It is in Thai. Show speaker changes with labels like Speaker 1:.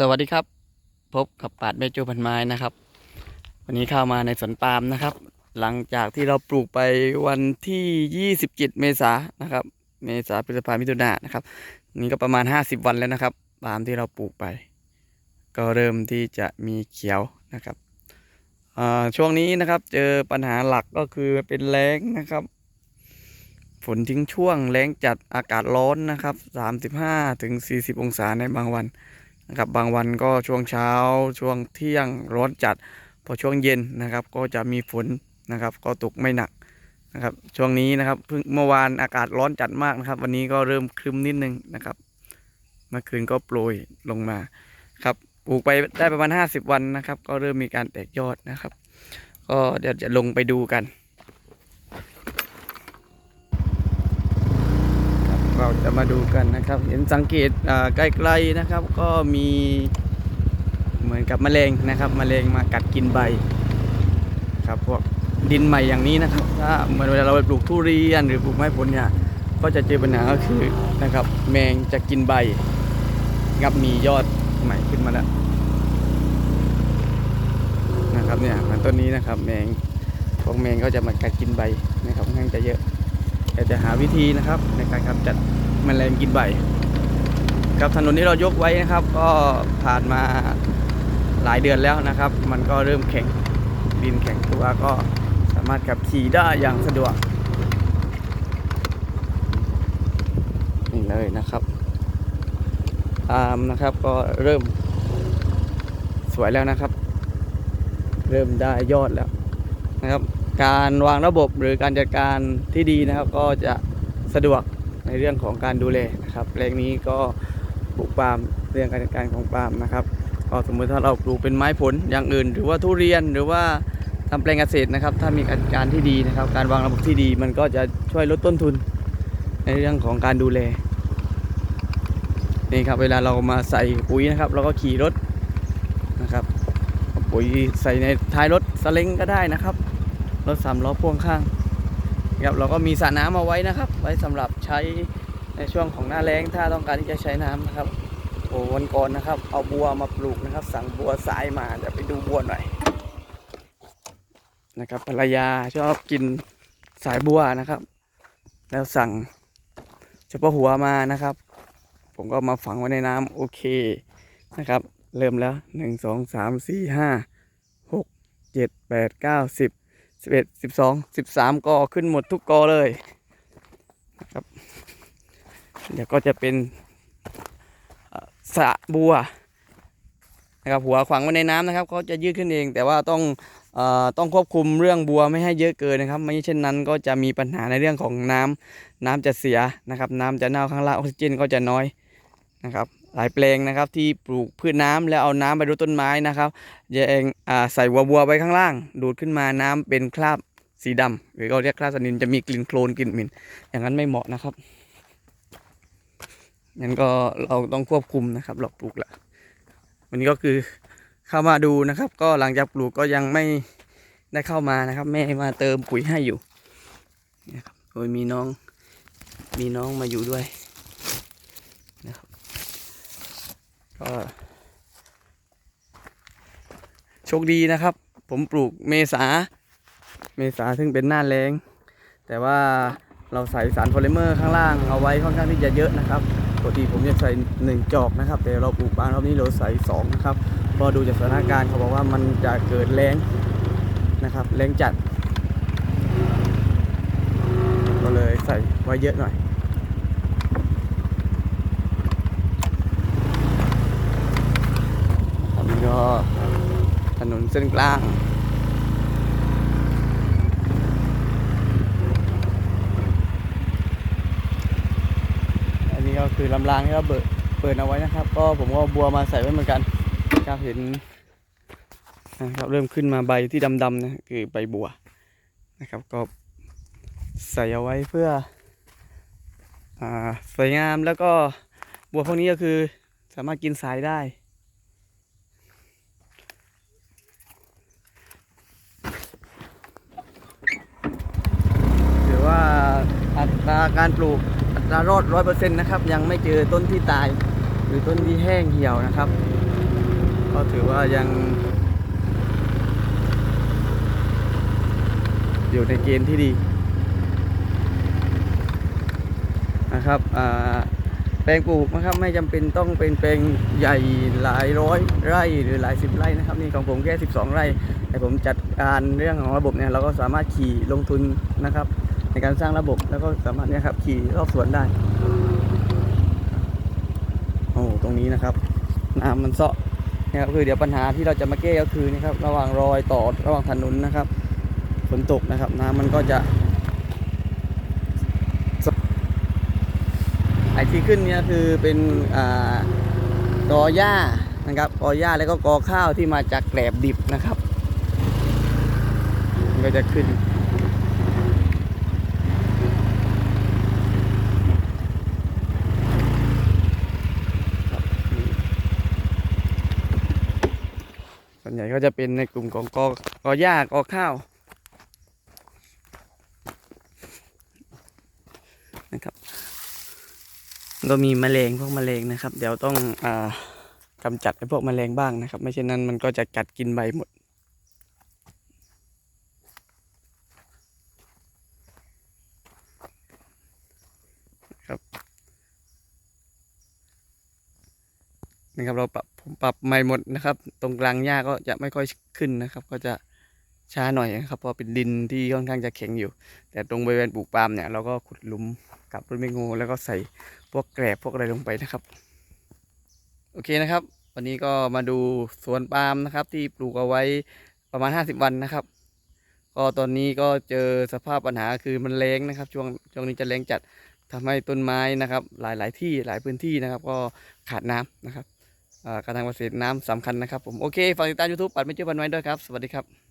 Speaker 1: สวัสดีครับ พบกับปาดเมจูพันไม้นะครับ วันนี้เข้ามาในสวนปาล์มนะครับ หลังจากที่เราปลูกไปวันที่27เมษานะครับ เมษาพฤษภามิถุนานนะครับ นี่ก็ประมาณ50วันแล้วนะครับปาล์มที่เราปลูกไป ก็เริ่มที่จะมีเขียวนะครับช่วงนี้นะครับเจอปัญหาหลักก็คือเป็นแล้งนะครับ ฝนทิ้งช่วงแล้งจัดอากาศร้อนนะครับ35ถึง40 องศาในบางวัน นะครับบางวันก็ช่วงเช้าช่วงเที่ยงร้อนจัด พอช่วงเย็นนะครับ ก็จะมีฝนนะครับ ก็ตกไม่หนักนะครับ ช่วงนี้นะครับเพิ่งเมื่อวานอากาศร้อนจัดมากนะครับ วันนี้ก็เริ่มครึ้มนิดนึงนะครับเมื่อคืนก็โปรยลงมาครับปลูกไปได้ประมาณ 50 วันนะครับ ก็เริ่มมีการแตกยอดนะครับ ก็เดี๋ยวจะลงไปดูกัน เราจะมาดูกันนะครับ เห็นสังเกตใกล้ๆนะครับ ก็มีเหมือนกับแมลงนะครับแมลงมากัดกินใบครับพวกดินใหม่อย่างนี้นะครับถ้าเหมือนเวลาเราไปปลูกทุเรียนหรือปลูกไม้ผลเนี่ยก็จะเจอปัญหาก็คือนะครับแมงจะกินใบครับมียอดใหม่ขึ้นมาแล้วนะครับเนี่ยเหมือนต้นนี้นะครับ แมงพวกแมงก็จะมากัดกินใบนะครับค่อนข้างจะเยอะ แต่จะหาวิธีนะครับ ในการกำจัดแมลงกินใบครับถนนที่เรายกไว้นะครับ ก็ผ่านมาหลายเดือนแล้วนะครับ มันก็เริ่มแข็งดินแข็งตัวก็สามารถขับขี่ได้อย่างสะดวกนี่เลยนะครับตามนะครับก็เริ่มสวยแล้วนะครับ เริ่มได้ยอดแล้วนะครับ การวางระบบหรือการจัดการที่ดีนะครับ ก็จะสะดวกในเรื่องของการดูแลนะครับแปลงนี้ก็ปลูกปาล์มเรื่องการจัดการของปาล์มนะครับก็สมมติถ้าเราปลูกเป็นไม้ผลอย่างอื่น หรือว่าทุเรียนหรือว่าทำแปลงเกษตรนะครับ ถ้ามีการจัดการที่ดีนะครับ การวางระบบที่ดี มันก็จะช่วยลดต้นทุนในเรื่องของการดูแลนี่ครับเวลาเรามาใส่ปุ๋ยนะครับ เราก็ขี่รถนะครับปุ๋ยใส่ในท้ายรถสเล้งก็ได้นะครับ รถสามล้อพ่วงข้างครับเราก็มีสระน้ำเอาไว้นะครับ ไว้สำหรับใช้ในช่วงของหน้าแล้งถ้าต้องการที่จะใช้น้ำนะครับโอ้วันก่อนนะครับ เอาบัวมาปลูกนะครับ สั่งบัวสายมาเดี๋ยวไปดูบัวหน่อยนะครับภรรยาชอบกินสายบัวนะครับ แล้วสั่งเฉพาะหัวมานะครับ ผมก็มาฝังไว้ในน้ำโอเคนะครับ เริ่มแล้วหนึ่งสองสามสี่ห้าหกเจ็ดแปดเก้าสิบ สิบเอ็ดสิบสองสิบสามกอขึ้นหมดทุกกอเลยนะครับ เดี๋ยวก็จะเป็นสะบัวนะครับหัวขวางไว้ในน้ำนะครับเขาจะยืดขึ้นเอง แต่ว่าต้องอต้องควบคุมเรื่องบัวไม่ให้เยอะเกินนะครับ ไม่เช่นนั้นก็จะมีปัญหาในเรื่องของน้ำน้ำจะเสียนะครับ น้ำจะเน่าข้างล่างออกซิเจนก็จะน้อย นะครับหลายแปลงนะครับที่ปลูกพืชน้ำแล้วเอาน้ำไปรดต้นไม้นะครับแยงอ่าใส่วัวบัวไว้ข้างล่าง ดูดขึ้นมาน้ำเป็นคราบสีดำหรือเราเรียกคราบสนิมจะมีกลิ่นโคลนกลิ่นเหม็นอย่างนั้นไม่เหมาะนะครับงั้นก็เราต้องควบคุมนะครับเราปลูกละวันนี้ก็คือเข้ามาดูนะครับ ก็หลังจากปลูกก็ยังไม่ได้เข้ามานะครับ แม่มาเติมปุ๋ยให้อยู่นะครับโดยมีน้องมีน้องมาอยู่ด้วยนะครับ ก็โชคดีนะครับ ผมปลูกเมษา เมษาซึ่งเป็นหน้าแรงแต่ว่าเราใส่สารโพลิเมอร์ข้างล่างเอาไว้ค่อนข้างที่จะเยอะนะครับปกติผมจะใส่หนึ่งจอกนะครับ แต่เราปลูกบางรอบนี้เราใส่สองนะครับพอดูจากสถานการณ์เขาบอกว่ามันจะเกิดแรงนะครับแรงจัด ก็เลยใส่ไว้เยอะหน่อย อันนี้ก็ ถนนเส้นกลาง อันนี้ก็คือลำรางที่เราเบิดเปิดเอาไว้นะครับ ก็ผมก็บัวมาใส่ไว้เหมือนกันครับเห็นนะครับเริ่มขึ้นมาใบที่ดำๆนะคือใบบัวนะครับก็ใส่เอาไว้เพื่ออสวยงามแล้วก็บัวพวกนี้ก็คือสามารถกินสายได้ ถือว่าอัต ราการปลูกอัตรารอดร้อยเปอร์เซ็นต์นะครับ ยังไม่เจอต้นที่ตาย หรือต้นที่แห้งเหี่ยวนะครับ ก็ถือว่ายังอยู่ในเกณฑ์ที่ดีนะครับแปลงปลูกนะครับไม่จำเป็นต้องเป็นแปลงใหญ่หลายร้อยไร่หรือหลายสิบไร่นะครับนี่ของผมแค่ 12 ไร่ แต่ผมจัดการเรื่องของระบบเนี่ยเราก็สามารถขี่ลงทุนนะครับ ในการสร้างระบบแล้วก็สามารถเนี่ยครับขี่รอบสวนได้ โอ้ตรงนี้นะครับน้ำมันเซาะนะครับคือเดี๋ยวปัญหาที่เราจะมาแก้ก็คือนะครับระหว่างรอยต่อระหว่างถนนนะครับฝนตกนะครับ น้ำมันก็จะไอที่ขึ้นเนี่ยคือเป็นอ่ากอหญ้านะครับกอหญ้าแล้วก็กอข้าวที่มาจากแกลบดิบนะครับมันก็จะขึ้น ครับนี่ส่ วนใหญ่ก็จะเป็นในกลุ่มของกอกอหญ้ากอข้าวนะครับก็มีแมลงพวกแมลงนะครับ เดี๋ยวต้องอากำจัดไอ้พวกแมลงบ้างนะครับ ไม่เช่นนั้นมันก็จะกัดกินใบหมดนะครับเราปรับ ผมปรับใหม่หมดนะครับ ตรงกลางหญ้าก็จะไม่ค่อยขึ้นนะครับ ก็จะช้าหน่อยนะครับเพราะเป็นดินที่ค่อนข้างจะแข็งอยู่ แต่ตรงบริเวณปลูกปาล์มเนี่ยเราก็ขุดหลุมกับรถไม่งูแล้วก็ใส่พวกแกลบพวกอะไรลงไปนะครับ โอเคนะครับ วันนี้ก็มาดูสวนปาล์มนะครับ ที่ปลูกเอาไว้ประมาณ 50 วันนะครับ ก็ตอนนี้ก็เจอสภาพปัญหาคือมันแรงนะครับ ช่วงช่วงนี้จะแรงจัดทำให้ต้นไม้นะครับ หลายหลายที่หลายพื้นที่นะครับ ก็ขาดน้ำนะครับ การทางเกษตรน้ำสำคัญนะครับผมโอเคฝากติดตาม YouTube ปัดไม่เจอปันไว้ด้วยครับ สวัสดีครับ